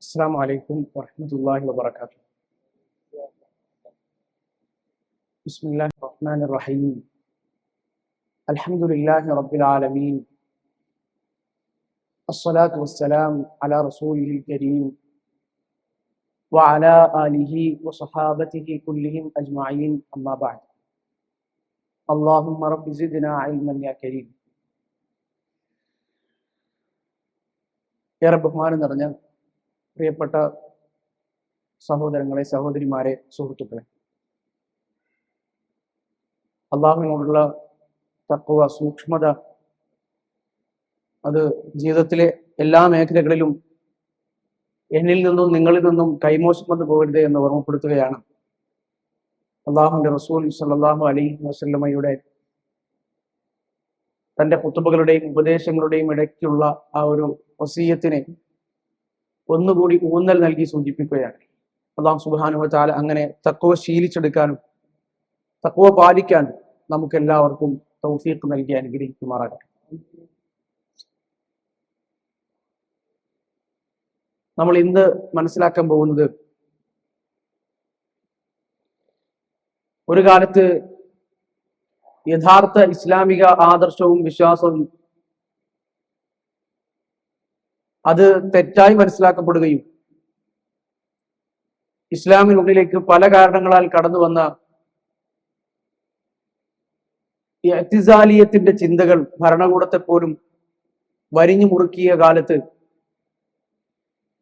السلام عليكم ورحمة الله وبركاته. بسم الله الرحمن الرحيم. الحمد لله رب العالمين. الصلاة والسلام على رسوله الكريم وعلى آله وصحابته كلهم أجمعين. أما بعد. اللهم رب زدنا علما يا كريم. يا رب ما نرجع പ്രിയപ്പെട്ട സഹോദരങ്ങളെ സഹോദരിമാരെ സുഹൃത്തുക്കളെ. അള്ളാഹുവിനോടുള്ള തക്കുവ സൂക്ഷ്മത അത് ജീവിതത്തിലെ എല്ലാ മേഖലകളിലും എന്നിൽ നിന്നും നിങ്ങളിൽ നിന്നും കൈമോശം വന്നു പോകരുത് എന്ന് ഓർമ്മപ്പെടുത്തുകയാണ്. അള്ളാഹുന്റെ റസൂൽ സല്ലാഹു അലി വസല്ലമയുടെ തന്റെ കുത്തുബകളുടെയും ഉപദേശങ്ങളുടെയും ഇടയ്ക്കുള്ള ആ ഒരു വസീയത്തിനെ ഒന്നുകൂടി ഊന്നൽ നൽകി സൂചിപ്പിക്കുകയാണ്. അള്ളാഹു സുബാനു താല അങ്ങനെ തക്കുവ ശീലിച്ചെടുക്കാനും തക്കുവ പാലിക്കാനും നമുക്ക് എല്ലാവർക്കും തൗഫീഖ് നൽകി അനുഗ്രഹിക്കുമാറാകട്ടെ. നമ്മൾ ഇന്ന് മനസ്സിലാക്കാൻ പോകുന്നത് ഒരു കാലത്ത് യഥാർത്ഥ ഇസ്ലാമിക ആദർശവും വിശ്വാസവും അത് തെറ്റായി മനസ്സിലാക്കപ്പെടുകയും ഇസ്ലാമിനുള്ളിലേക്ക് പല കാരണങ്ങളാൽ കടന്നു വന്ന എത്തിസാലിയത്തിന്റെ ചിന്തകൾ ഭരണകൂടത്തെ പോലും വരിഞ്ഞു മുറുക്കിയ കാലത്ത്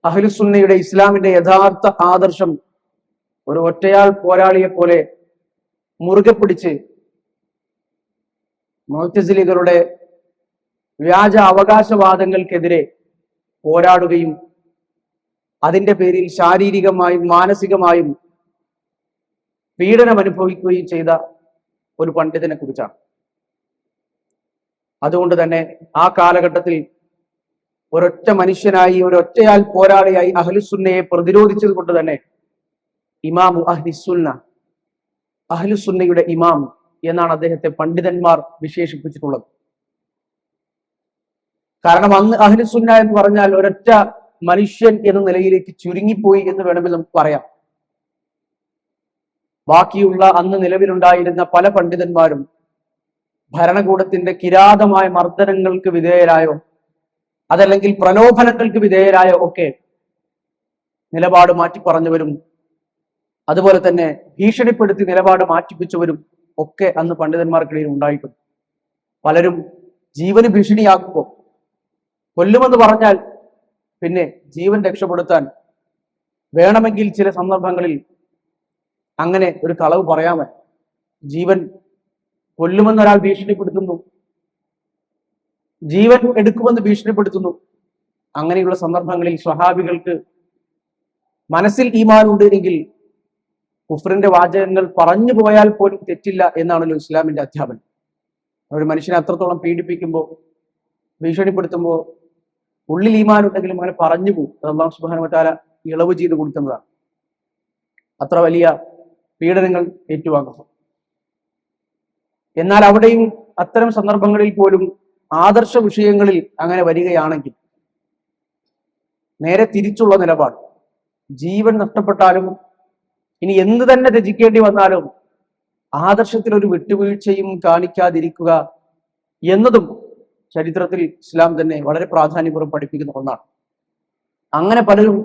അഹ്ലുസുന്നയുടെ ഇസ്ലാമിന്റെ യഥാർത്ഥ ആദർശം ഒരു ഒറ്റയാൾ പോരാളിയെ പോലെ മുറുകെ പിടിച്ച് മോത്തസിലികളുടെ വ്യാജ അവകാശവാദങ്ങൾക്കെതിരെ പോരാടുകയും അതിന്റെ പേരിൽ ശാരീരികമായും മാനസികമായും പീഡനം അനുഭവിക്കുകയും ചെയ്ത ഒരു പണ്ഡിതനെ കുറിച്ചാണ്. അതുകൊണ്ട് തന്നെ ആ കാലഘട്ടത്തിൽ ഒരൊറ്റ മനുഷ്യനായി ഒരൊറ്റയാൽ പോരാളിയായി അഹ്ലുസുന്നയെ പ്രതിരോധിച്ചത് കൊണ്ട് തന്നെ ഇമാമു അഹ്ലിസുന്ന അഹ്ലുസുന്നയുടെ ഇമാം എന്നാണ് അദ്ദേഹത്തെ പണ്ഡിതന്മാർ വിശേഷിപ്പിച്ചിട്ടുള്ളത്. കാരണം അന്ന് അഹ്ലുസുന്ന എന്ന് പറഞ്ഞാൽ ഒരൊറ്റ മനുഷ്യൻ എന്ന നിലയിലേക്ക് ചുരുങ്ങിപ്പോയി എന്ന് വേണമെങ്കിൽ നമുക്ക് പറയാം. ബാക്കിയുള്ള അന്ന് നിലവിലുണ്ടായിരുന്ന പല പണ്ഡിതന്മാരും ഭരണകൂടത്തിന്റെ കിരാതമായ മർദ്ദനങ്ങൾക്ക് വിധേയരായോ അതല്ലെങ്കിൽ പ്രലോഭനങ്ങൾക്ക് വിധേയരായോ ഒക്കെ നിലപാട് മാറ്റി പറഞ്ഞവരും അതുപോലെ തന്നെ ഭീഷണിപ്പെടുത്തി നിലപാട് മാറ്റിപ്പിച്ചവരും ഒക്കെ അന്ന് പണ്ഡിതന്മാർക്കിടയിൽ ഉണ്ടായിട്ടുണ്ട്. പലരും ജീവന് ഭീഷണിയാക്കുമ്പോൾ കൊല്ലുമെന്ന് പറഞ്ഞാൽ പിന്നെ ജീവൻ രക്ഷപ്പെടുത്താൻ വേണമെങ്കിൽ ചില സന്ദർഭങ്ങളിൽ അങ്ങനെ ഒരു കളവ് പറയാമേ? ജീവൻ കൊല്ലുമെന്ന് ഒരാൾ ഭീഷണിപ്പെടുത്തുന്നു. ജീവൻ എടുക്കുമെന്ന് ഭീഷണിപ്പെടുത്തുന്നു. അങ്ങനെയുള്ള സന്ദർഭങ്ങളിൽ സ്വഹാബികൾക്ക് മനസ്സിൽ ഈമാനുണ്ട് എങ്കിൽ കുഫറിന്റെ വാചകങ്ങൾ പറഞ്ഞു പോയാൽ പോലും തെറ്റില്ല എന്നാണല്ലോ ഇസ്ലാമിന്റെ അധ്യാപനം. ഒരു മനുഷ്യനെ അത്രത്തോളം പീഡിപ്പിക്കുമ്പോൾ ഭീഷണിപ്പെടുത്തുമ്പോൾ ഉള്ളിൽ ഈമാൻ ഈമാനുണ്ടെങ്കിലും അങ്ങനെ പറഞ്ഞു പോകും അള്ളാഹു സുബാനുമറ്റാല ഇളവ് ചെയ്ത് കൊടുക്കുന്നതാണ്. അത്ര വലിയ പീഡനങ്ങൾ ഏറ്റുവാങ്ങുന്നു. എന്നാൽ അവിടെയും അത്തരം സന്ദർഭങ്ങളിൽ പോലും ആദർശ വിഷയങ്ങളിൽ അങ്ങനെ വരികയാണെങ്കിൽ നേരെ തിരിച്ചുള്ള നിലപാട്. ജീവൻ നഷ്ടപ്പെട്ടാലും ഇനി എന്ത് തന്നെ രചിക്കേണ്ടി വന്നാലും ആദർശത്തിൽ ഒരു വിട്ടുവീഴ്ചയും കാണിക്കാതിരിക്കുക എന്നതും ചരിത്രത്തിൽ ഇസ്ലാം തന്നെ വളരെ പ്രാധാന്യപൂർവം പഠിപ്പിക്കുന്ന ഒന്നാണ്. അങ്ങനെ പലരും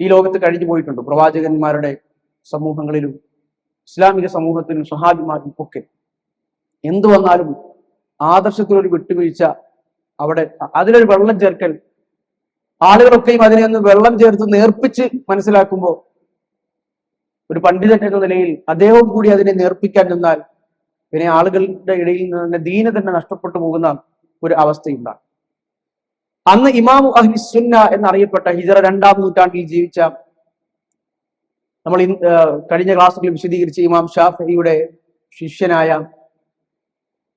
ഈ ലോകത്ത് കഴിഞ്ഞു പോയിട്ടുണ്ട്. പ്രവാചകന്മാരുടെ സമൂഹങ്ങളിലും ഇസ്ലാമിക സമൂഹത്തിലും സ്വഹാബിമാരും ഒക്കെ. എന്തു വന്നാലും ആദർശത്തിലൊരു വിട്ടുവീഴ്ച അവിടെ അതിലൊരു വെള്ളം ചേർക്കൽ. ആളുകളൊക്കെയും അതിനെ ഒന്ന് വെള്ളം ചേർത്ത് നേർപ്പിച്ച് മനസ്സിലാക്കുമ്പോൾ ഒരു പണ്ഡിതൻ എന്ന നിലയിൽ അദ്ദേഹം കൂടി അതിനെ നേർപ്പിക്കാൻ നിന്നാൽ പിന്നെ ആളുകളുടെ ഇടയിൽ നിന്ന് തന്നെ ദീന തന്നെ നഷ്ടപ്പെട്ടു പോകുന്ന ഒരു അവസ്ഥയുണ്ടാകും അന്ന് ഇമാമു അഹ്ലി സുന്ന എന്നറിയപ്പെട്ട ഹിജറ രണ്ടാം നൂറ്റാണ്ടിൽ ജീവിച്ച നമ്മൾ കഴിഞ്ഞ ക്ലാസ്സുകളിൽ വിശദീകരിച്ച ഇമാം ഷാഫിയുടെ ശിഷ്യനായ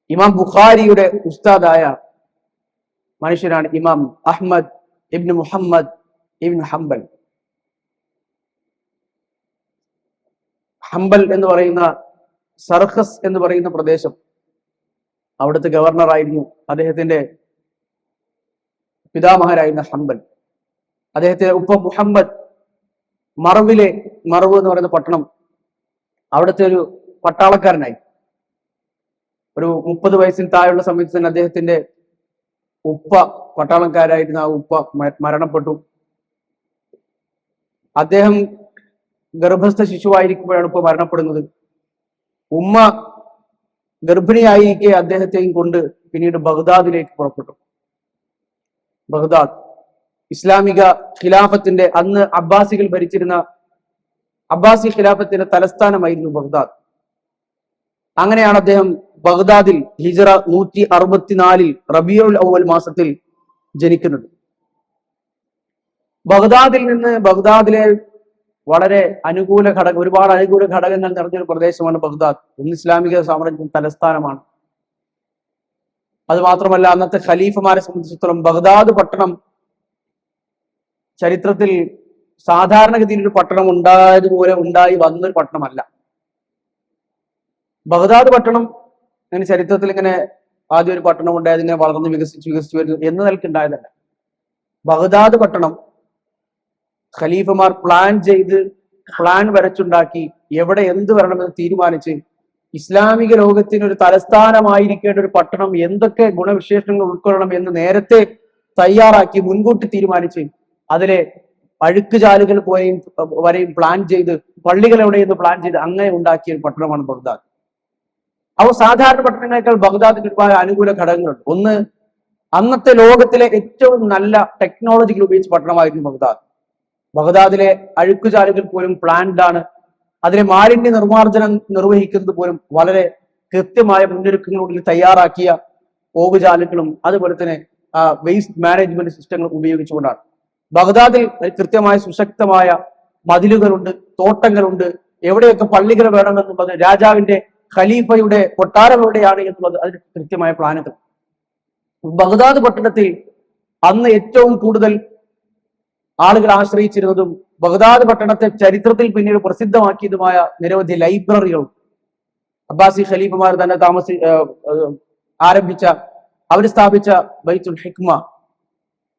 ഇമാം ബുഖാരിയുടെ ഉസ്താദായ മനുഷ്യനാണ് ഇമാം അഹ്മദ് ഇബ്നു മുഹമ്മദ് ഇബ്നു ഹംബൽ. ഹംബൽ എന്ന് പറയുന്ന സർഹസ് എന്ന് പറയുന്ന പ്രദേശം അവിടുത്തെ ഗവർണറായിരുന്നു അദ്ദേഹത്തിന്റെ പിതാമഹരായിരുന്ന ഹംബൽ. അദ്ദേഹത്തിന്റെ ഉപ്പ മുഹമ്മദ് മറവിലെ മറവ് എന്ന് പറയുന്ന പട്ടണം അവിടുത്തെ ഒരു പട്ടാളക്കാരനായി. ഒരു മുപ്പത് വയസ്സിൽ താഴെയുള്ള സമയത്ത് തന്നെ അദ്ദേഹത്തിന്റെ ഉപ്പ പട്ടാളക്കാരായിരുന്ന ആ ഉപ്പ മരണപ്പെട്ടു. അദ്ദേഹം ഗർഭസ്ഥ ശിശുവായിരിക്കുമ്പോഴാണ് ഉപ്പ മരണപ്പെടുന്നത്. ഉമ്മ ഗർഭിണിയായിരിക്കെ അദ്ദേഹത്തെയും കൊണ്ട് പിന്നീട് ബഗ്ദാദിലേക്ക് പുറപ്പെട്ടു. ബഗ്ദാദ് ഇസ്ലാമിക ഖിലാഫത്തിന്റെ അന്ന് അബ്ബാസികൾ ഭരിച്ചിരുന്ന അബ്ബാസി ഖിലാഫത്തിന്റെ തലസ്ഥാനമായിരുന്നു ബഗ്ദാദ്. അങ്ങനെയാണ് അദ്ദേഹം ബഗ്ദാദിൽ ഹിജറ നൂറ്റി അറുപത്തിനാലിൽ റബിയുൽ ഔവൽ മാസത്തിൽ ജനിക്കുന്നത്. ബഗ്ദാദിൽ നിന്ന് ബഗ്ദാദിലെ വളരെ അനുകൂല ഘടകം ഒരുപാട് അനുകൂല ഘടകങ്ങൾ നിറഞ്ഞൊരു പ്രദേശമാണ് ബഗ്ദാദ്. ഇന്ന് ഇസ്ലാമിക സാമ്രാജ്യം തലസ്ഥാനമാണ്. അത് മാത്രമല്ല അന്നത്തെ ഖലീഫുമാരെ സംബന്ധിച്ചിടത്തോളം ബഗ്ദാദ് പട്ടണം ചരിത്രത്തിൽ സാധാരണഗതിയിൽ ഒരു പട്ടണം ഉണ്ടായതുപോലെ ഉണ്ടായി വന്നൊരു പട്ടണമല്ല. ബഗ്ദാദ് പട്ടണം ഇങ്ങനെ ചരിത്രത്തിൽ ഇങ്ങനെ ആദ്യം ഒരു പട്ടണം ഉണ്ടായത് ഇങ്ങനെ വളർന്ന് വികസിച്ച് വികസിച്ച് വരുന്നു എന്ന് നിലക്കുണ്ടായതല്ല ബഗ്ദാദ് പട്ടണം ഖലീഫമാർ പ്ലാൻ ചെയ്ത് പ്ലാൻ വരച്ചുണ്ടാക്കി എവിടെ എന്ത് വരണമെന്ന് തീരുമാനിച്ച് ഇസ്ലാമിക ലോകത്തിന് ഒരു തലസ്ഥാനമായിരിക്കേണ്ട ഒരു പട്ടണം എന്തൊക്കെ ഗുണവിശേഷങ്ങൾ ഉൾക്കൊള്ളണം എന്ന് നേരത്തെ തയ്യാറാക്കി മുൻകൂട്ടി തീരുമാനിച്ച് അതിലെ അഴുക്കുചാലുകൾ പോയും വരെയും പ്ലാൻ ചെയ്ത് പള്ളികൾ എവിടെയെന്ന് പ്ലാൻ ചെയ്ത് അങ്ങനെ ഉണ്ടാക്കിയ ഒരു പട്ടണമാണ് ബഗ്ദാദ്. അവ സാധാരണ പട്ടണങ്ങളെക്കാൾ ബഗ്ദാദിന് ഒരുപാട് അനുകൂല ഘടകങ്ങളുണ്ട്. ഒന്ന് അന്നത്തെ ലോകത്തിലെ ഏറ്റവും നല്ല ടെക്നോളജികൾ ഉപയോഗിച്ച പട്ടണമായിരുന്നു ബഗ്ദാദ്. ബഗ്ദാദിലെ അഴുക്കുചാലുകൾ പോലും പ്ലാൻഡ് ആണ്. അതിലെ മാലിന്യ നിർമ്മാർജനം നിർവഹിക്കുന്നത് പോലും വളരെ കൃത്യമായ മുന്നൊരുക്കങ്ങളോട് തയ്യാറാക്കിയ ഓവുചാലുകളും അതുപോലെ തന്നെ വേസ്റ്റ് മാനേജ്മെന്റ് സിസ്റ്റങ്ങൾ ഉപയോഗിച്ചുകൊണ്ടാണ്. ബഗ്ദാദിൽ കൃത്യമായ സുശക്തമായ മതിലുകളുണ്ട് തോട്ടങ്ങളുണ്ട്. എവിടെയൊക്കെ പള്ളികൾ വേണമെന്നുള്ളത് രാജാവിന്റെ ഖലീഫയുടെ കൊട്ടാരം എവിടെയാണ് എന്നുള്ളത് അതിന് കൃത്യമായ പ്ലാനുകൾ ബഗ്ദാദ് പട്ടണത്തിൽ അന്ന് ഏറ്റവും കൂടുതൽ ആളുകൾ ആശ്രയിച്ചിരുന്നതും ബഗ്ദാദ് പട്ടണത്തെ ചരിത്രത്തിൽ പിന്നീട് പ്രസിദ്ധമാക്കിയതുമായ നിരവധി ലൈബ്രറികളും അബ്ബാസി ഖലീഫുമാർ തന്നെ താമസി ആരംഭിച്ച അവർ സ്ഥാപിച്ച ബൈത്തുൽ ഹിക്മ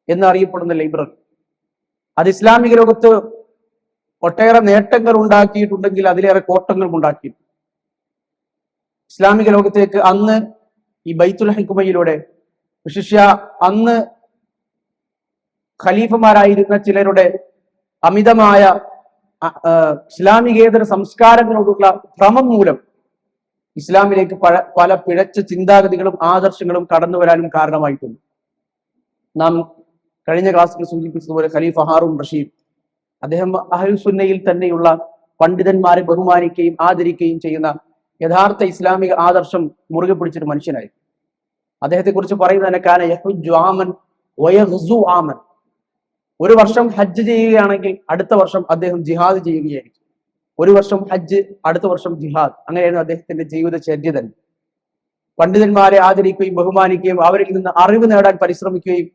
എന്നറിയപ്പെടുന്ന ലൈബ്രറി. അത് ഇസ്ലാമിക ലോകത്ത് ഒട്ടേറെ നേട്ടങ്ങൾ ഉണ്ടാക്കിയിട്ടുണ്ടെങ്കിൽ അതിലേറെ കോട്ടങ്ങളും ഉണ്ടാക്കിയിട്ടുണ്ട്. ഇസ്ലാമിക ലോകത്തേക്ക് അന്ന് ഈ ബൈത്തുൽ ഹിക്മയിലൂടെ വിശിഷ്യ അന്ന് ഖലീഫമാരായിരുന്ന ചിലരുടെ അമിതമായ ഇസ്ലാമികേതര സംസ്കാരങ്ങളോടുള്ള ഭ്രമം മൂലം ഇസ്ലാമിലേക്ക് പല പല പിഴച്ച ചിന്താഗതികളും ആദർശങ്ങളും കടന്നു വരാനും കാരണമായിട്ടുണ്ട്. നാം കഴിഞ്ഞ ക്ലാസ്സിൽ സൂചിപ്പിച്ചതുപോലെ ഖലീഫ് ഹാറൂൺ റഷീദ് അദ്ദേഹം അഹൽസുന്നയിൽ തന്നെയുള്ള പണ്ഡിതന്മാരെ ബഹുമാനിക്കുകയും ആദരിക്കുകയും ചെയ്യുന്ന യഥാർത്ഥ ഇസ്ലാമിക ആദർശം മുറുകെ പിടിച്ചൊരു മനുഷ്യനായി അദ്ദേഹത്തെ കുറിച്ച് പറയുന്നതിനെ കാന യഹുജ്ജു ആമൻ ആമൻ. ഒരു വർഷം ഹജ്ജ് ചെയ്യുകയാണെങ്കിൽ അടുത്ത വർഷം അദ്ദേഹം ജിഹാദ് ചെയ്യുകയായിരിക്കും. ഒരു വർഷം ഹജ്ജ് അടുത്ത വർഷം ജിഹാദ്. അങ്ങനെയായിരുന്നു അദ്ദേഹത്തിന്റെ ജീവിതചര്യ തന്നെ. പണ്ഡിതന്മാരെ ആദരിക്കുകയും ബഹുമാനിക്കുകയും അവരിൽ നിന്ന് അറിവ് നേടാൻ പരിശ്രമിക്കുകയും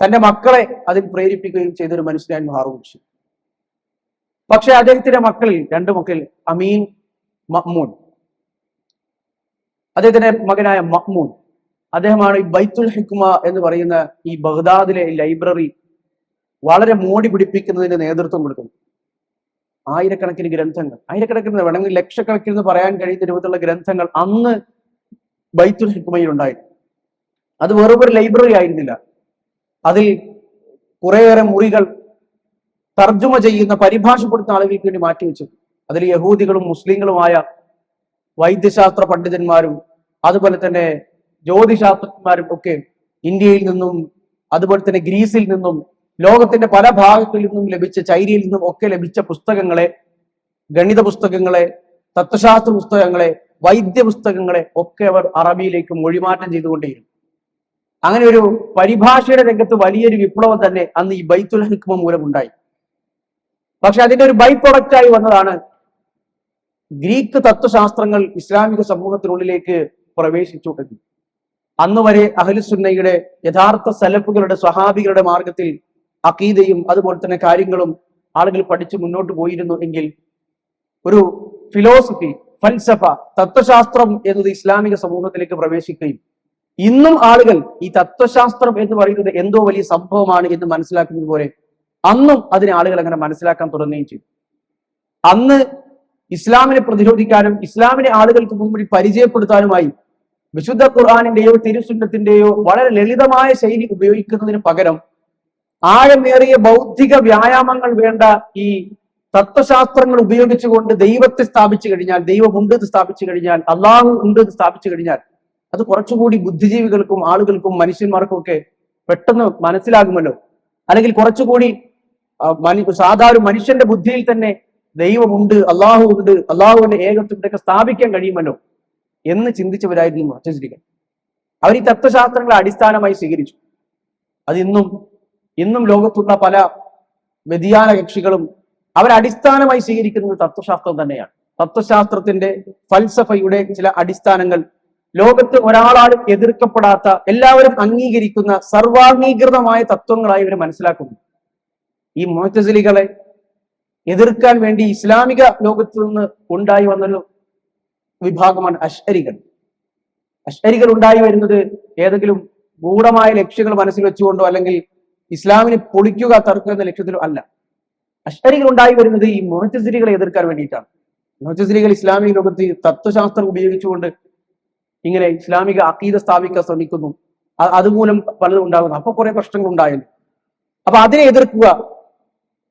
തന്റെ മക്കളെ അതിൽ പ്രേരിപ്പിക്കുകയും ചെയ്തൊരു മനുഷ്യനായി മാറുകയും പക്ഷെ അദ്ദേഹത്തിന്റെ മക്കളിൽ രണ്ട് മക്കളിൽ അമീൻ മഹ്മൂൻ അദ്ദേഹത്തിന്റെ മകനായ മഹ്മൂൻ അദ്ദേഹമാണ് ഈ ബൈത്തുൽ ഹിക്മ എന്ന് പറയുന്ന ഈ ബഗ്ദാദിലെ ലൈബ്രറി വളരെ മോടി പിടിപ്പിക്കുന്നതിന് നേതൃത്വം കൊടുക്കുന്നു. ആയിരക്കണക്കിന് ഗ്രന്ഥങ്ങൾ ആയിരക്കണക്കിന് വേണമെങ്കിൽ ലക്ഷക്കണക്കിന് പറയാൻ കഴിയുന്ന രൂപത്തിലുള്ള ഗ്രന്ഥങ്ങൾ അന്ന് ബൈത്തുൽ ഹിക്മയിൽ ഉണ്ടായിരുന്നു അത് വെറും ഒരു ലൈബ്രറി ആയിരുന്നില്ല. അതിൽ കുറേയേറെ മുറികൾ തർജമ ചെയ്യുന്ന പരിഭാഷപ്പെടുത്തുന്ന ആളുകൾക്ക് വേണ്ടി മാറ്റിവെച്ചു അതിൽ യഹൂദികളും മുസ്ലിങ്ങളുമായ വൈദ്യശാസ്ത്ര പണ്ഡിതന്മാരും അതുപോലെ തന്നെ ജ്യോതിശാസ്ത്രജ്ഞന്മാരും ഒക്കെ ഇന്ത്യയിൽ നിന്നും അതുപോലെ തന്നെ ഗ്രീസിൽ നിന്നും ലോകത്തിന്റെ പല ഭാഗങ്ങളിൽ നിന്നും ലഭിച്ച ചൈനയിൽ നിന്നും ഒക്കെ ലഭിച്ച പുസ്തകങ്ങളെ ഗണിത പുസ്തകങ്ങളെ തത്വശാസ്ത്ര പുസ്തകങ്ങളെ വൈദ്യ പുസ്തകങ്ങളെ ഒക്കെ അവർ അറബിയിലേക്ക് മൊഴിമാറ്റം ചെയ്തുകൊണ്ടേയിരുന്നു. അങ്ങനെ ഒരു പരിഭാഷയുടെ രംഗത്ത് വലിയൊരു വിപ്ലവം തന്നെ അന്ന് ഈ ബൈത്തുൽ ഹിക്മ മൂലമുണ്ടായി പക്ഷെ അതിന്റെ ഒരു ബൈ പ്രൊഡക്റ്റ് ആയി വന്നതാണ് ഗ്രീക്ക് തത്വശാസ്ത്രങ്ങൾ ഇസ്ലാമിക സമൂഹത്തിനുള്ളിലേക്ക് പ്രവേശിച്ചു അന്ന് വരെ അഹലുസുന്നയുടെ യഥാർത്ഥ സലഫുകളുടെ സ്വഹാബികളുടെ മാർഗത്തിൽ അക്കീദയും അതുപോലെ തന്നെ കാര്യങ്ങളും ആളുകൾ പഠിച്ച് മുന്നോട്ട് പോയിരുന്നു എങ്കിൽ ഒരു ഫിലോസഫി ഫൽസഫ തത്വശാസ്ത്രം എന്നത് ഇസ്ലാമിക സമൂഹത്തിലേക്ക് പ്രവേശിക്കുകയും ഇന്നും ആളുകൾ ഈ തത്വശാസ്ത്രം എന്ന് പറയുന്നത് എന്തോ വലിയ സംഭവമാണ് എന്ന് മനസ്സിലാക്കുന്നത് പോലെ അന്നും അതിനെ ആളുകൾ അങ്ങനെ മനസ്സിലാക്കാൻ തുടങ്ങുകയും ചെയ്തു. അന്ന് ഇസ്ലാമിനെ പ്രതിരോധിക്കാനും ഇസ്ലാമിനെ ആളുകൾക്ക് മുമ്പിൽ പരിചയപ്പെടുത്താനുമായി വിശുദ്ധ ഖുർആാനിന്റെയോ തിരുസുന്നത്തിന്റെയോ വളരെ ലളിതമായ ശൈലി ഉപയോഗിക്കുന്നതിന് പകരം ആഴമേറിയ ബൗദ്ധിക വ്യായാമങ്ങൾ വേണ്ട ഈ തത്വശാസ്ത്രങ്ങൾ ഉപയോഗിച്ചുകൊണ്ട് ദൈവത്തെ സ്ഥാപിച്ചു കഴിഞ്ഞാൽ ദൈവമുണ്ട് എന്ന് സ്ഥാപിച്ചു കഴിഞ്ഞാൽ അള്ളാഹു ഉണ്ട് എന്ന് സ്ഥാപിച്ചു കഴിഞ്ഞാൽ അത് കുറച്ചുകൂടി ബുദ്ധിജീവികൾക്കും ആളുകൾക്കും മനുഷ്യന്മാർക്കും ഒക്കെ പെട്ടെന്ന് മനസ്സിലാകുമല്ലോ. അല്ലെങ്കിൽ കുറച്ചുകൂടി സാധാരണ മനുഷ്യന്റെ ബുദ്ധിയിൽ തന്നെ ദൈവമുണ്ട് അള്ളാഹു ഉണ്ട് അള്ളാഹുവിന്റെ ഏകത്വത്തൊക്കെ സ്ഥാപിക്കാൻ കഴിയുമല്ലോ എന്ന് ചിന്തിച്ചവരായിരുന്നു മുഅ്തസിലികൾ അവർ ഈ തത്വശാസ്ത്രങ്ങളെ അടിസ്ഥാനമായി സ്വീകരിച്ചു. അത് ഇന്നും ലോകത്തുള്ള പല വ്യതിയാന കക്ഷികളും അവരടിസ്ഥാനമായി സ്വീകരിക്കുന്നത് തത്വശാസ്ത്രം തന്നെയാണ്. തത്വശാസ്ത്രത്തിന്റെ ഫൽസഫയുടെ ചില അടിസ്ഥാനങ്ങൾ ലോകത്ത് ഒരാളാലും എതിർക്കപ്പെടാത്ത എല്ലാവരും അംഗീകരിക്കുന്ന സർവാംഗീകൃതമായ തത്വങ്ങളായി ഇവർ മനസ്സിലാക്കുന്നു. ഈ മോറ്റസിലികളെ എതിർക്കാൻ വേണ്ടി ഇസ്ലാമിക ലോകത്ത് നിന്ന് ഉണ്ടായി വന്നൊരു വിഭാഗമാണ് അഷ്അരികൾ അഷ്അരികൾ ഉണ്ടായി വരുന്നത് ഏതെങ്കിലും ഗൂഢമായ ലക്ഷ്യങ്ങൾ മനസ്സിൽ വെച്ചുകൊണ്ടോ അല്ലെങ്കിൽ ഇസ്ലാമിനെ പൊളിക്കുക തർക്കുക എന്ന ലക്ഷ്യത്തിലും അല്ല. അഷ്അരികൾ ഉണ്ടായി വരുന്നത് ഈ മോറ്റസിലികളെ എതിർക്കാൻ വേണ്ടിയിട്ടാണ്. മോറ്റസിലികൾ ഇസ്ലാമിക ലോകത്ത് തത്വശാസ്ത്രം ഉപയോഗിച്ചുകൊണ്ട് ഇങ്ങനെ ഇസ്ലാമിക അക്കീത സ്ഥാപിക്കാൻ ശ്രമിക്കുന്നു. അതുമൂലം പലതും ഉണ്ടാകുന്നു. അപ്പൊ കുറെ പ്രശ്നങ്ങൾ ഉണ്ടായിരുന്നു അപ്പൊ അതിനെ എതിർക്കുക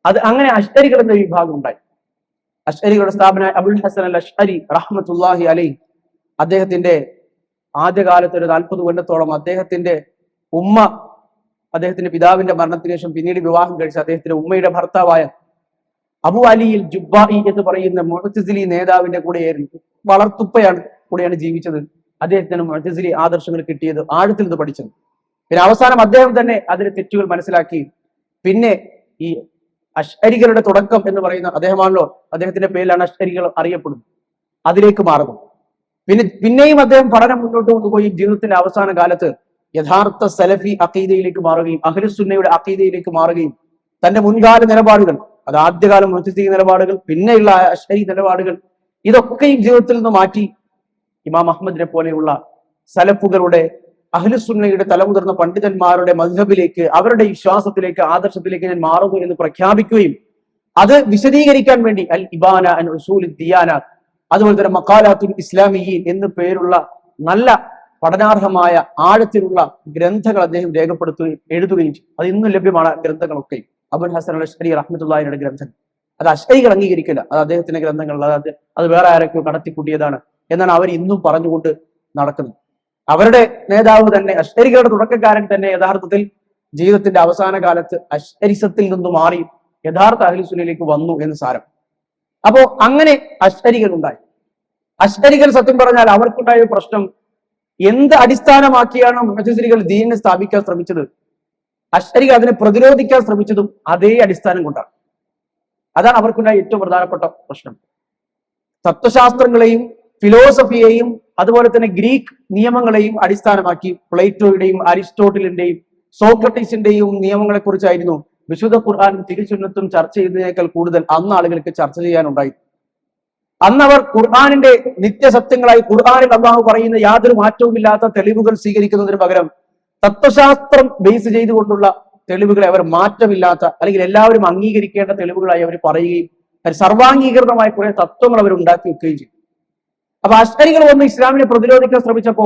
അത് അങ്ങനെ അഷ്അരികൾ എന്ന വിഭാഗം ഉണ്ടായി. അഷ്അരികളുടെ സ്ഥാപന അബുൽ ഹസൻ അൽ അഷ്അരി റഹ്മത്തുല്ലാഹി അലൈ അദ്ദേഹത്തിന്റെ ആദ്യകാലത്ത് ഒരു നാൽപ്പത് കൊല്ലത്തോളം അദ്ദേഹത്തിന്റെ ഉമ്മ അദ്ദേഹത്തിന്റെ പിതാവിന്റെ മരണത്തിന് ശേഷം പിന്നീട് വിവാഹം കഴിച്ച അദ്ദേഹത്തിന്റെ ഉമ്മയുടെ ഭർത്താവായ അബു അലിയിൽ ജുബായി എന്ന് പറയുന്ന മുഹത്തസിലി നേതാവിന്റെ കൂടെയായിരുന്നു. വളർത്തുപ്പയാണ് കൂടെയാണ് ജീവിച്ചത്. അദ്ദേഹത്തിന് മുഹത്തസിലി ആദർശങ്ങൾ കിട്ടിയത് ആഴത്തിൽ നിന്ന് പഠിച്ചത്. പിന്നെ അവസാനം അദ്ദേഹം തന്നെ അതിലെ തെറ്റുകൾ മനസ്സിലാക്കി. പിന്നെ ഈ അഷ്കരികളുടെ തുടക്കം എന്ന് പറയുന്ന അദ്ദേഹമാണല്ലോ അദ്ദേഹത്തിന്റെ പേരിലാണ് അഷ്കരികൾ അറിയപ്പെടുന്നത്. അതിലേക്ക് മാറുന്നു. പിന്നെ പിന്നെയും അദ്ദേഹം പഠനം മുന്നോട്ട് കൊണ്ടുപോയി ജീവിതത്തിന്റെ അവസാന കാലത്ത് യഥാർത്ഥ സലഫി അക്കീദയിലേക്ക് മാറുകയും അഖിലുസുന്നയുടെ അക്കീദയിലേക്ക് മാറുകയും തന്റെ മുൻകാല നിലപാടുകൾ അത് ആദ്യകാലം മുത്തീ നിലപാടുകൾ പിന്നെയുള്ള അഷ്അരി നിലപാടുകൾ ഇതൊക്കെയും ജീവിതത്തിൽ നിന്ന് മാറ്റി ഇമാം അഹമ്മദിനെ പോലെയുള്ള സലഫുകളുടെ അഹ്ലുസുന്നയുടെ തലമുതിർന്ന പണ്ഡിതന്മാരുടെ മധുഹബിലേക്ക് അവരുടെ വിശ്വാസത്തിലേക്ക് ആദർശത്തിലേക്ക് ഞാൻ മാറുന്നു എന്ന് പ്രഖ്യാപിക്കുകയും അത് വിശദീകരിക്കാൻ വേണ്ടി അൽ ഇബാന അൻ ഉസൂൽ ദിയാന അതുപോലെ തന്നെ മക്കാലാത്തുൽ ഇസ്ലാമിയീൻ എന്ന് പേരുള്ള നല്ല പഠനാർഹമായ ആഴത്തിലുള്ള ഗ്രന്ഥങ്ങൾ അദ്ദേഹം രേഖപ്പെടുത്തുകയും എഴുതുകയും ചെയ്തു. അത് ഇന്നും ലഭ്യമാണ് ഗ്രന്ഥങ്ങളൊക്കെ. അബുൽ ഹസൻ അൽ അഷ്കരി റഹ്മത്തുള്ളാഹിയുടെ ഗ്രന്ഥം അത് അഷ്കരികൾ അംഗീകരിക്കില്ല. അത് അദ്ദേഹത്തിന്റെ ഗ്രന്ഥങ്ങൾ അതായത് അത് വേറെ ആരൊക്കെയോ കടത്തിക്കൂട്ടിയതാണ് എന്നാണ് അവർ ഇന്നും പറഞ്ഞുകൊണ്ട് നടക്കുന്നത്. അവരുടെ നേതാവ് തന്നെ അഷ്കരികളുടെ തുടക്കക്കാരൻ തന്നെ യഥാർത്ഥത്തിൽ ജീവിതത്തിന്റെ അവസാന കാലത്ത് അഷ്കരിസത്തിൽ നിന്ന് മാറി യഥാർത്ഥ അഹ്ലുസുന്നയിലേക്ക് വന്നു എന്ന് സാരം. അപ്പോ അങ്ങനെ അഷ്കരികൾ ഉണ്ടായി. അഷ്കരികൾ സത്യം പറഞ്ഞാൽ അവർക്കുണ്ടായ പ്രശ്നം എന്ത് അടിസ്ഥാനമാക്കിയാണ് മുഹജിസികൾ ദീനിനെ സ്ഥാപിക്കാൻ ശ്രമിച്ചത്? അശ്വരികൾ അതിനെ പ്രതിരോധിക്കാൻ ശ്രമിച്ചതും അതേ അടിസ്ഥാനം കൊണ്ടാണ്. അതാണ് അവർക്കുണ്ടായ ഏറ്റവും പ്രധാനപ്പെട്ട പ്രശ്നം. തത്വശാസ്ത്രങ്ങളെയും ഫിലോസഫിയെയും അതുപോലെ തന്നെ ഗ്രീക്ക് നിയമങ്ങളെയും അടിസ്ഥാനമാക്കി പ്ലേറ്റോയുടെയും അരിസ്റ്റോട്ടിലിന്റെയും സോക്രട്ടീസിന്റെയും നിയമങ്ങളെ കുറിച്ചായിരുന്നു വിശുദ്ധ ഖുർആാനും തിരുചുന്നത്തും ചർച്ച ചെയ്തതിനേക്കാൾ കൂടുതൽ അന്ന് ആളുകൾക്ക് ചർച്ച ചെയ്യാനുണ്ടായി അന്ന് അവർ ഖുർആാനിന്റെ നിത്യസത്യങ്ങളായി ഖുർആാനിൽ അള്ളാഹു പറയുന്ന യാതൊരു മാറ്റവുമില്ലാത്ത തെളിവുകൾ സ്വീകരിക്കുന്നതിന് പകരം തത്വശാസ്ത്രം ബേസ് ചെയ്തുകൊണ്ടുള്ള തെളിവുകളെ അവർ മാറ്റമില്ലാത്ത അല്ലെങ്കിൽ എല്ലാവരും അംഗീകരിക്കേണ്ട തെളിവുകളായി അവർ പറയുകയും സർവാംഗീകൃതമായ കുറെ തത്വങ്ങൾ അവർ ഉണ്ടാക്കി വെക്കുകയും ചെയ്തു. അപ്പൊ അഷ്കരികൾ വന്ന് ഇസ്ലാമിനെ പ്രതിരോധിക്കാൻ ശ്രമിച്ചപ്പോ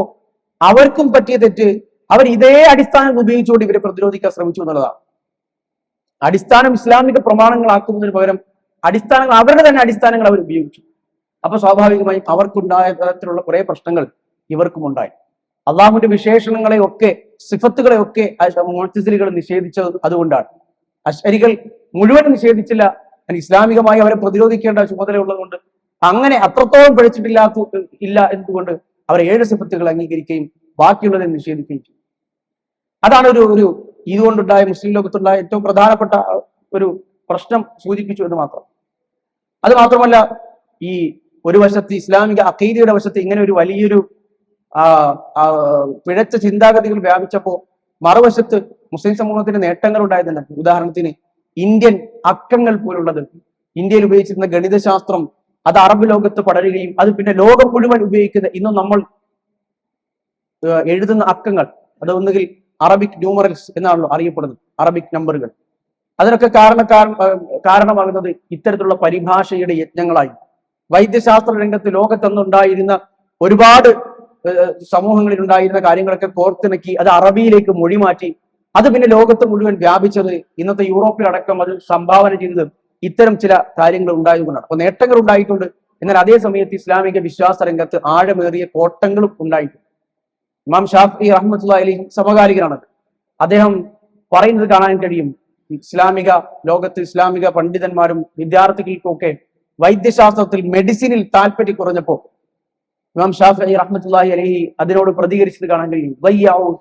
അവർക്കും പറ്റിയ തെറ്റ് അവർ ഇതേ അടിസ്ഥാനം ഉപയോഗിച്ചുകൊണ്ട് ഇവരെ പ്രതിരോധിക്കാൻ ശ്രമിച്ചു എന്നുള്ളതാണ്. അടിസ്ഥാനം ഇസ്ലാമിക പ്രമാണങ്ങളാക്കുന്നതിന് പകരം അടിസ്ഥാനങ്ങൾ അവരുടെ തന്നെ അടിസ്ഥാനങ്ങൾ അവർ ഉപയോഗിച്ചു. അപ്പൊ സ്വാഭാവികമായി അവർക്കുണ്ടായ തരത്തിലുള്ള കുറെ പ്രശ്നങ്ങൾ ഇവർക്കും ഉണ്ടായി അള്ളാഹുവിന്റെ വിശേഷണങ്ങളെ ഒക്കെ സിഫത്തുകളെ ഒക്കെ മോട്ടിസിലുകൾ നിഷേധിച്ചത് അതുകൊണ്ടാണ്. അശ്വരികൾ മുഴുവൻ നിഷേധിച്ചില്ല. ഇസ്ലാമികമായി അവരെ പ്രതിരോധിക്കേണ്ട ചുമതല ഉള്ളതുകൊണ്ട് അങ്ങനെ അത്രത്തോളം പിഴച്ചിട്ടില്ലാത്ത ഇല്ല എന്നതുകൊണ്ട് അവർ ഏഴ് സിഫത്തുകൾ അംഗീകരിക്കുകയും ബാക്കിയുള്ളതിനെ നിഷേധിക്കുകയും ചെയ്തു. അതാണ് ഒരു ഒരു ഇതുകൊണ്ടുണ്ടായ മുസ്ലിം ലോകത്തുണ്ടായ ഏറ്റവും പ്രധാനപ്പെട്ട ഒരു പ്രശ്നം സൂചിപ്പിച്ചു എന്ന് മാത്രം. അത് മാത്രമല്ല ഈ ഒരു വശത്ത് ഇസ്ലാമിക അഖീദയുടെ വശത്ത് ഇങ്ങനെ ഒരു വലിയൊരു പിഴച്ച ചിന്താഗതികൾ വ്യാപിച്ചപ്പോ മറുവശത്ത് മുസ്ലിം സമൂഹത്തിന് നേട്ടങ്ങൾ ഉണ്ടായതല്ല. ഉദാഹരണത്തിന് ഇന്ത്യൻ അക്കങ്ങൾ പോലുള്ളത്. ഇന്ത്യയിൽ ഉപയോഗിച്ചിരുന്ന ഗണിതശാസ്ത്രം അത് അറബ് ലോകത്ത് പടരുകയും അത് പിന്നെ ലോകം മുഴുവൻ ഉപയോഗിക്കുന്ന ഇന്നും നമ്മൾ എഴുതുന്ന അക്കങ്ങൾ. അത് ഒന്നുകിൽ അറബിക് ന്യൂമറൽസ് എന്നാണല്ലോ അറിയപ്പെടുന്നത്. അറബിക് നമ്പറുകൾ. അതിനൊക്കെ കാരണക്കാരൻ കാരണമാകുന്നത് ഇത്തരത്തിലുള്ള പരിഭാഷയുടെ യജ്ഞങ്ങളായി. വൈദ്യശാസ്ത്ര രംഗത്ത് ലോകത്തെന്നുണ്ടായിരുന്ന ഒരുപാട് സമൂഹങ്ങളിൽ ഉണ്ടായിരുന്ന കാര്യങ്ങളൊക്കെ കോർത്തിണക്കി അത് അറബിയിലേക്ക് മൊഴി മാറ്റി അത് പിന്നെ ലോകത്ത് മുഴുവൻ വ്യാപിച്ചത് ഇന്നത്തെ യൂറോപ്പിലടക്കം അത് സംഭാവന ചെയ്തത് ഇത്തരം ചില കാര്യങ്ങൾ ഉണ്ടായതുകൊണ്ടാണ്. അപ്പൊ നേട്ടങ്ങൾ ഉണ്ടായിട്ടുണ്ട്. എന്നാൽ അതേ സമയത്ത് ഇസ്ലാമിക വിശ്വാസ രംഗത്ത് ആഴമേറിയ കോട്ടങ്ങളും ഉണ്ടായിട്ടുണ്ട്. ഇമാം ഷാഫി റഹ്മത്തുള്ള അലി സമകാലികനാണ്. അദ്ദേഹം പറയുന്നത് കാണാൻ കഴിയും. ഇസ്ലാമിക ലോകത്ത് ഇസ്ലാമിക പണ്ഡിതന്മാരും വിദ്യാർത്ഥികൾക്കൊക്കെ വൈദ്യശാസ്ത്രത്തിൽ മെഡിസിനിൽ താല്പര്യം കുറഞ്ഞപ്പോ ഇമാം ഷാഫി റഹ്മത്തുള്ളാഹി അലഹി അതിനോട് പ്രതികരിച്ചത് കാണാൻ കഴിയും. വയ്യാവൂ.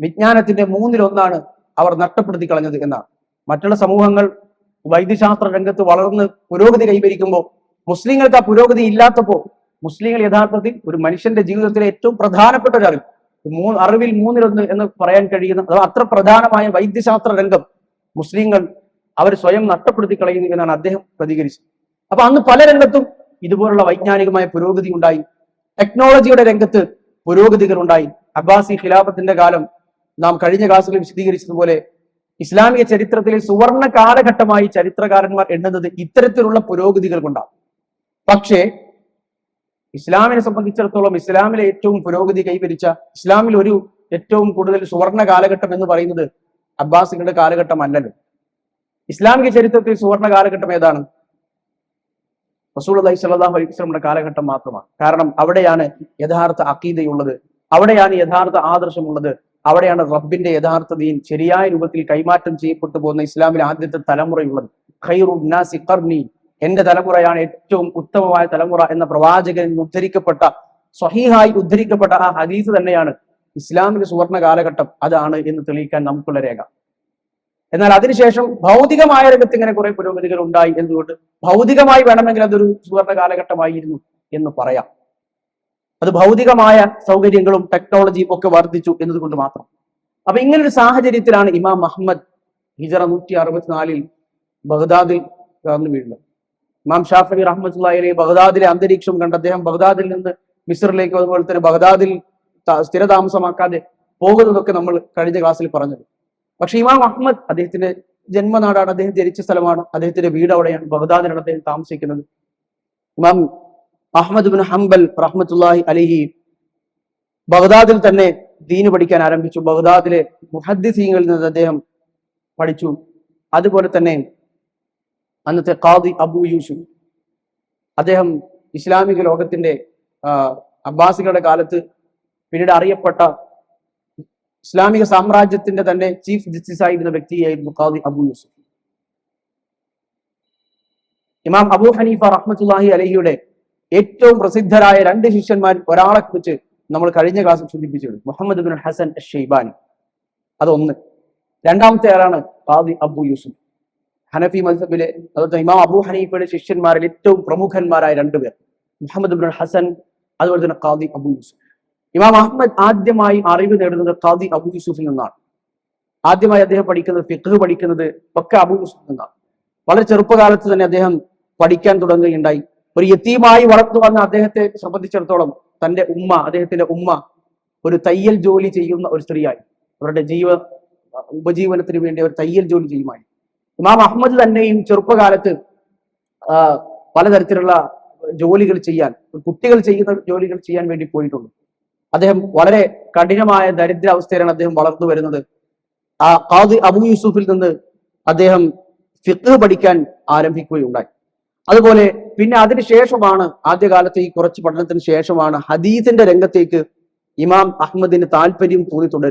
വിജ്ഞാനത്തിന്റെ മൂന്നിലൊന്നാണ് അവർ നഷ്ടപ്പെടുത്തി കളഞ്ഞത് എന്നാണ്. മറ്റുള്ള സമൂഹങ്ങൾ വൈദ്യശാസ്ത്ര രംഗത്ത് വളർന്ന് പുരോഗതി കൈവരിക്കുമ്പോൾ മുസ്ലിങ്ങൾക്ക് ആ പുരോഗതി ഇല്ലാത്തപ്പോ മുസ്ലിങ്ങൾ യഥാർത്ഥത്തിൽ ഒരു മനുഷ്യന്റെ ജീവിതത്തിലെ ഏറ്റവും പ്രധാനപ്പെട്ട ഒരു അറിവ്. മൂന്ന് അറിവിൽ മൂന്നിലൊന്ന് എന്ന് പറയാൻ കഴിയുന്ന അത്ര പ്രധാനമായ വൈദ്യശാസ്ത്ര രംഗം മുസ്ലിങ്ങൾ അവർ സ്വയം നഷ്ടപ്പെടുത്തി കളയുന്നു എന്നാണ് അദ്ദേഹം പ്രതികരിച്ചത്. അപ്പൊ അന്ന് പല രംഗത്തും ഇതുപോലുള്ള വൈജ്ഞാനികമായ പുരോഗതി ഉണ്ടായി. ടെക്നോളജിയുടെ രംഗത്ത് പുരോഗതികൾ ഉണ്ടായി. അബ്ബാസി ഖിലാഫത്തിന്റെ കാലം നാം കഴിഞ്ഞ ക്ലാസ്സുകളിൽ വിശദീകരിച്ചതുപോലെ ഇസ്ലാമിക ചരിത്രത്തിലെ സുവർണ കാലഘട്ടമായി ചരിത്രകാരന്മാർ എണ്ണുന്നത് ഇത്തരത്തിലുള്ള പുരോഗതികൾ കൊണ്ടാണ്. പക്ഷേ ഇസ്ലാമിനെ സംബന്ധിച്ചിടത്തോളം ഇസ്ലാമിലെ ഏറ്റവും പുരോഗതി കൈവരിച്ച ഇസ്ലാമിൽ ഒരു ഏറ്റവും കൂടുതൽ സുവർണ കാലഘട്ടം എന്ന് പറയുന്നത് അബ്ബാസികളുടെ കാലഘട്ടം അല്ലല്ലോ ഇസ്ലാമിക ചരിത്രത്തിൽ സുവർണ കാലഘട്ടം ഏതാണ്? റസൂൽ അലൈഹി സ്വലാഹു അലൈഹി കാലഘട്ടം മാത്രമാണ്. കാരണം അവിടെയാണ് യഥാർത്ഥ അക്കീതയുള്ളത് അവിടെയാണ് യഥാർത്ഥ ആദർശമുള്ളത്. അവിടെയാണ് റബ്ബിന്റെ യഥാർത്ഥ ദീൻ ശരിയായ രൂപത്തിൽ കൈമാറ്റം ചെയ്യപ്പെട്ടു പോകുന്ന ഇസ്ലാമിലെ ആദ്യത്തെ തലമുറയുള്ളത്. ഖൈറു നാസി ഖർനി എന്റെ തലമുറയാണ് ഏറ്റവും ഉത്തമമായ തലമുറ എന്ന പ്രവാചകൻ ഉദ്ധരിക്കപ്പെട്ട സ്വഹീഹായി ഉദ്ധരിക്കപ്പെട്ട ആ ഹദീസ് തന്നെയാണ് ഇസ്ലാമിക സുവർണ കാലഘട്ടം. അതാണ് എന്ന് തെളിയിക്കാൻ നമുക്കുള്ള രേഖ. എന്നാൽ അതിനുശേഷം ഭൗതികമായ രംഗത്ത് ഇങ്ങനെ കുറെ പുരോഗതികൾ ഉണ്ടായി എന്നതുകൊണ്ട് ഭൗതികമായി വേണമെങ്കിൽ അതൊരു സുവർണ കാലഘട്ടമായിരുന്നു എന്ന് പറയാം. അത് ഭൗതികമായ സൗകര്യങ്ങളും ടെക്നോളജിയും ഒക്കെ വർദ്ധിച്ചു എന്നതുകൊണ്ട് മാത്രം. അപ്പൊ ഇങ്ങനൊരു സാഹചര്യത്തിലാണ് ഇമാം മുഹമ്മദ് ഹിജറ നൂറ്റി അറുപത്തിനാലിൽ ബഗ്ദാദിൽ കടന്നു വീഴുന്നത്. ഇമാം ഷാഫി റഹ്മത്തുള്ളി ബഗ്ദാദിലെ അന്തരീക്ഷം കണ്ട് അദ്ദേഹം ബഗ്ദാദിൽ നിന്ന് മിസ്റിലേക്ക് അതുപോലെ തന്നെ ബഗ്ദാദിൽ സ്ഥിരതാമസമാക്കാതെ പോകുന്നതൊക്കെ നമ്മൾ കഴിഞ്ഞ ക്ലാസ്സിൽ പറഞ്ഞത്. പക്ഷെ ഇമാം അഹമ്മദ് അദ്ദേഹത്തിന്റെ ജന്മനാടാണ് അദ്ദേഹം ജനിച്ച സ്ഥലമാണ് അദ്ദേഹത്തിന്റെ വീട് അവിടെയാണ് ബഗ്ദാദിലാണ് അദ്ദേഹം താമസിക്കുന്നത്. ഇമാം അഹമ്മദ് ബിൻ ഹംബൽ റഹ്മത്തുല്ലാഹി അലിഹി ബഗ്ദാദിൽ തന്നെ ദീന് പഠിക്കാൻ ആരംഭിച്ചു. ബഗ്ദാദിലെ മുഹദ്ദിസീങ്ങളിൽ നിന്ന് അദ്ദേഹം പഠിച്ചു. അതുപോലെ തന്നെ അന്നത്തെ ഖാദി അബു യൂസുഫ് അദ്ദേഹം ഇസ്ലാമിക ലോകത്തിന്റെ അബ്ബാസികളുടെ കാലത്ത് പിന്നീട് അറിയപ്പെട്ട ഇസ്ലാമിക സാമ്രാജ്യത്തിന്റെ തന്നെ ചീഫ് ജസ്റ്റിസ് ആയിരുന്ന വ്യക്തിയായിരുന്നു ഖാദി അബു യൂസുഫ്. ഇമാം അബു ഹനീഫ റഹ്മത്തുല്ലാഹി അലഹിയുടെ ഏറ്റവും പ്രസിദ്ധരായ രണ്ട് ശിഷ്യന്മാർ ഒരാളെ കുറിച്ച് നമ്മൾ കഴിഞ്ഞ ക്ലാസ്സിൽ സൂചിപ്പിച്ചിരുന്നു. മുഹമ്മദ് ബിൻ ഹസൻ ഷെയ്ബാനി അതൊന്ന്. രണ്ടാമത്തെ ആളാണ് ഖാദി അബു യൂസുഫ്. ഹനഫി മദ്ഹബിലെ അതുപോലെ ഇമാം അബു ഹനീഫയുടെ ശിഷ്യന്മാരിൽ ഏറ്റവും പ്രമുഖന്മാരായ രണ്ടുപേർ മുഹമ്മദ് ബിൻ ഹസൻ അതുപോലെ തന്നെ ഖാദി അബു യൂസുഫ്. ഇമാം അഹമ്മദ് ആദ്യമായി അറിവ് നേടുന്നത് ഖാദി അബു യൂസുഫിൽ നിന്നാണ്. ആദ്യമായി അദ്ദേഹം പഠിക്കുന്നത് ഫിഖ് പഠിക്കുന്നത് ഒക്കെ അബു യൂസുഫിൽ നിന്നാണ്. വളരെ ചെറുപ്പകാലത്ത് തന്നെ അദ്ദേഹം പഠിക്കാൻ തുടങ്ങുകയുണ്ടായി. ഒരു യത്തീമായി വളർന്നു വന്ന അദ്ദേഹത്തെ സംബന്ധിച്ചിടത്തോളം തന്റെ ഉമ്മ അദ്ദേഹത്തിന്റെ ഉമ്മ ഒരു തയ്യൽ ജോലി ചെയ്യുന്ന ഒരു സ്ത്രീയായി. അവരുടെ ജീവ ഉപജീവനത്തിന് വേണ്ടി അവർ തയ്യൽ ജോലി ചെയ്യുമായി ഇമാം അഹമ്മദ് തന്നെയും ചെറുപ്പകാലത്ത് പലതരത്തിലുള്ള ജോലികൾ ചെയ്യാൻ കുട്ടികൾ ചെയ്യുന്ന ജോലികൾ ചെയ്യാൻ വേണ്ടി പോയിട്ടുണ്ട്. അദ്ദേഹം വളരെ കഠിനമായ ദരിദ്രാവസ്ഥയിലാണ് അദ്ദേഹം വളർന്നു വരുന്നത്. ആ ഖാദി അബു യൂസുഫിൽ നിന്ന് അദ്ദേഹം ഫിഖ് പഠിക്കാൻ ആരംഭിക്കുകയുണ്ടായി. അതുപോലെ പിന്നെ അതിനുശേഷമാണ് ആദ്യകാലത്ത് ഈ കുറച്ച് പഠനത്തിന് ശേഷമാണ് ഹദീസിന്റെ രംഗത്തേക്ക് ഇമാം അഹമ്മദിന് താല്പര്യം തോന്നി തുട